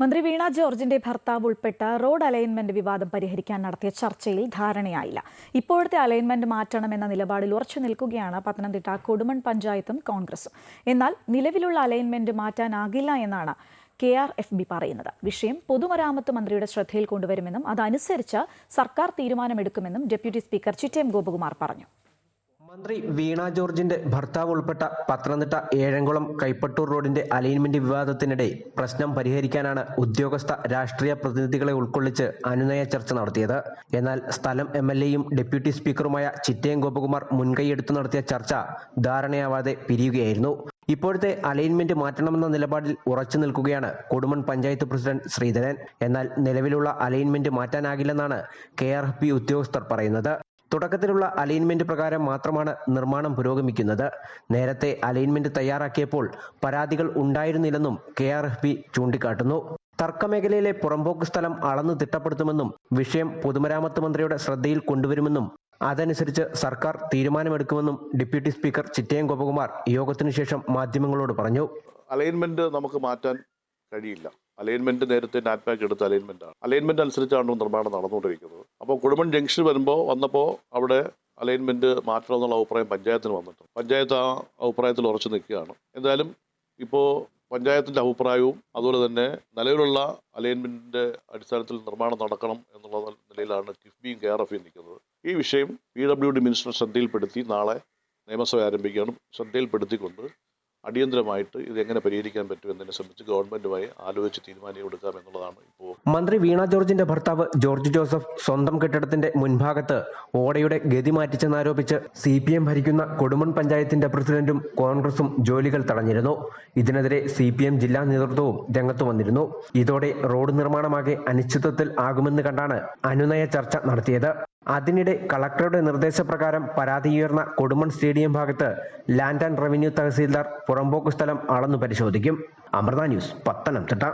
മന്ത്രി വീണ ജോർജിന്റെ ഭർത്താവ് ഉൾപ്പെട്ട റോഡ് അലൈൻമെന്റ് വിവാദം പരിഹരിക്കാൻ നടത്തിയ ചർച്ചയിൽ ധാരണയായില്ല. ഇപ്പോഴത്തെ അലൈൻമെന്റ് മാറ്റണമെന്ന നിലപാടിൽ ഉറച്ചു നിൽക്കുകയാണ് പത്തനംതിട്ട കൊടുമൺ പഞ്ചായത്തും കോൺഗ്രസും. എന്നാൽ നിലവിലുള്ള അലൈൻമെന്റ് മാറ്റാനാകില്ല എന്നാണ് കെ ആർ എഫ് ബി പറയുന്നത്. വിഷയം പൊതുമരാമത്ത് മന്ത്രിയുടെ ശ്രദ്ധയിൽ കൊണ്ടുവരുമെന്നും അതനുസരിച്ച് സർക്കാർ തീരുമാനമെടുക്കുമെന്നും ഡെപ്യൂട്ടി സ്പീക്കർ ചിറ്റേം ഗോപകുമാർ പറഞ്ഞു. മന്ത്രി വീണ ജോർജിന്റെ ഭർത്താവ് ഉൾപ്പെട്ട പത്തനംതിട്ട ഏഴംകുളം കൈപ്പട്ടൂർ റോഡിന്റെ അലൈൻമെന്റ് വിവാദത്തിനിടെ പ്രശ്നം പരിഹരിക്കാനാണ് ഉദ്യോഗസ്ഥ രാഷ്ട്രീയ പ്രതിനിധികളെ ഉൾക്കൊള്ളിച്ച് അനുനയ ചർച്ച നടത്തിയത്. എന്നാൽ സ്ഥലം എം എൽ എയും ഡെപ്യൂട്ടി സ്പീക്കറുമായ ചിറ്റയം ഗോപകുമാർ മുൻകൈയെടുത്ത് നടത്തിയ ചർച്ച ധാരണയാവാതെ പിരിയുകയായിരുന്നു. ഇപ്പോഴത്തെ അലൈൻമെന്റ് മാറ്റണമെന്ന നിലപാടിൽ ഉറച്ചു നിൽക്കുകയാണ് കൊടുമൺ പഞ്ചായത്ത് പ്രസിഡന്റ് ശ്രീധരൻ. എന്നാൽ നിലവിലുള്ള അലൈൻമെന്റ് മാറ്റാനാകില്ലെന്നാണ് കെ ഉദ്യോഗസ്ഥർ പറയുന്നത്. തുടക്കത്തിലുള്ള അലൈൻമെന്റ് പ്രകാരം മാത്രമാണ് നിർമ്മാണം പുരോഗമിക്കുന്നത്. നേരത്തെ അലൈൻമെന്റ് തയ്യാറാക്കിയപ്പോൾ പരാതികൾ ഉണ്ടായിരുന്നില്ലെന്നും കെ ആർ എഫ് പി ചൂണ്ടിക്കാട്ടുന്നു. തർക്കമേഖലയിലെ പുറമ്പോക്ക് സ്ഥലം അളന്നു തിട്ടപ്പെടുത്തുമെന്നും വിഷയം പൊതുമരാമത്ത് മന്ത്രിയുടെ ശ്രദ്ധയിൽ കൊണ്ടുവരുമെന്നും അതനുസരിച്ച് സർക്കാർ തീരുമാനമെടുക്കുമെന്നും ഡെപ്യൂട്ടി സ്പീക്കർ ചിറ്റയം ഗോപകുമാർ യോഗത്തിനു ശേഷം മാധ്യമങ്ങളോട് പറഞ്ഞു. അലൈൻമെന്റ് നമുക്ക് മാറ്റാൻ കഴിയില്ല. അലൈൻമെന്റ് നേരത്തെ നാറ്റ്പാക്ക് എടുത്ത അലൈൻമെന്റ് ആണ്. അലൈൻമെന്റ് അനുസരിച്ചാണ് നിർമ്മാണം നടന്നുകൊണ്ടിരിക്കുന്നത്. അപ്പോൾ കുടുംബൻ ജംഗ്ഷൻ വരുമ്പോൾ വന്നപ്പോൾ അവിടെ അലൈൻമെന്റ് മാറ്റണം എന്നുള്ള അഭിപ്രായം പഞ്ചായത്തിന് വന്നിട്ടുണ്ട്. പഞ്ചായത്ത് ആ അഭിപ്രായത്തിൽ ഉറച്ചു നിൽക്കുകയാണ്. എന്തായാലും ഇപ്പോൾ പഞ്ചായത്തിന്റെ അഭിപ്രായവും അതുപോലെ തന്നെ നിലവിലുള്ള അലൈൻമെന്റിന്റെ അടിസ്ഥാനത്തിൽ നിർമ്മാണം നടക്കണം എന്നുള്ള നിലയിലാണ് കിഫ്ബിയും കെ ആർ നിൽക്കുന്നത്. ഈ വിഷയം പി ഡബ്ല്യു ഡി മിനിസ്റ്റർ ശ്രദ്ധയിൽപ്പെടുത്തി നാളെ നിയമസഭ ആരംഭിക്കുകയാണ്. ശ്രദ്ധയിൽപ്പെടുത്തിക്കൊണ്ട് അടിയന്തരമായിട്ട് ഇത് എങ്ങനെ പരിഹരിക്കാൻ പറ്റും എന്നതിനെ സംബന്ധിച്ച് ഗവൺമെന്റുമായി ആലോചിച്ച് തീരുമാനം എടുക്കാം എന്നുള്ളതാണ് ഇപ്പോൾ മന്ത്രി വീണ ജോർജിന്റെ ഭർത്താവ് ജോർജ് ജോസഫ് സ്വന്തം കെട്ടിടത്തിന്റെ മുൻഭാഗത്ത് ഓടയുടെ ഗതി മാറ്റിച്ചെന്നാരോപിച്ച് സി പി എം ഭരിക്കുന്ന കൊടുമൺ പഞ്ചായത്തിന്റെ പ്രസിഡന്റും കോൺഗ്രസും ജോലികൾ തടഞ്ഞിരുന്നു. ഇതിനെതിരെ സി പി എം ജില്ലാ നേതൃത്വവും രംഗത്തു വന്നിരുന്നു. ഇതോടെ റോഡ് നിർമ്മാണമാകെ അനിശ്ചിതത്വത്തിൽ ആകുമെന്ന് കണ്ടാണ് അനുനയ ചർച്ച നടത്തിയത്. അതിനിടെ കളക്ടറുടെ നിർദ്ദേശപ്രകാരം പരാതി ഉയർന്ന കൊടുമൺ സ്റ്റേഡിയം ഭാഗത്ത് ലാൻഡ് ആൻഡ് റവന്യൂ തഹസീൽദാർ പുറമ്പോക്ക് സ്ഥലം അളന്നു പരിശോധിക്കും. അമൃത ന്യൂസ് പത്തനംതിട്ട.